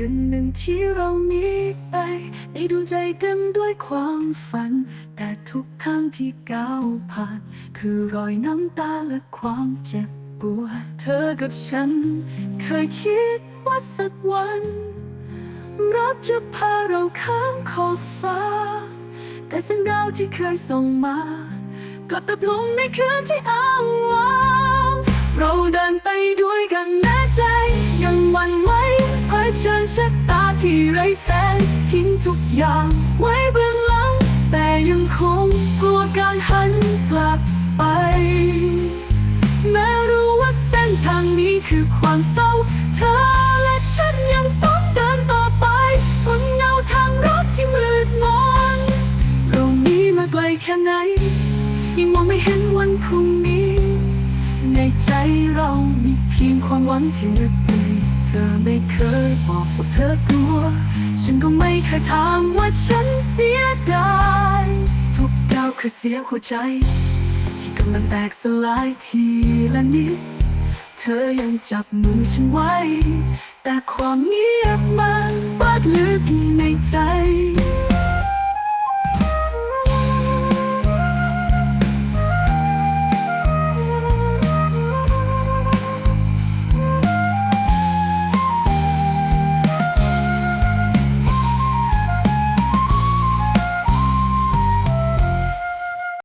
คืนหนึ่งที่เรามีไปในดวงใจเต็มด้วยความฝัน แต่ทุกครั้งที่ก้าวผ่าน คือรอยน้ำตาและความเจ็บปวดเธอกับฉัน เคยคิดว่าสักวันรักจะพาเราข้ามขอบฟ้า แต่แสงดาวที่เคยส่งมากลับตกลงในคืนที่อ้างว้าง ชะตาที่ไร้แสงทิ้งทุกอย่างไว้เบื้องหลัง แต่ยังคงกลัวการหันกลับไป แม้รู้ว่าเส้นทางนี้คือความเศร้า เธอและฉันยังต้องเดินต่อไปทนเงาทางรักที่มืดมนเรามีมาไกลแค่ไหนยังมองไม่เห็นวันพรุ่งนี้ ในใจเรามีเพียงความหวังที่รึก เธอไม่เคยบอกว่าเธอกลัว ฉันก็ไม่เคยถามว่าฉันเสียดายทุกดาวคือเสียงหัวใจ ที่กำลังแตกสลายทีละนิด เธอยังจับมือฉันไว้ แต่ความเงียบมันบาดลึกในใจ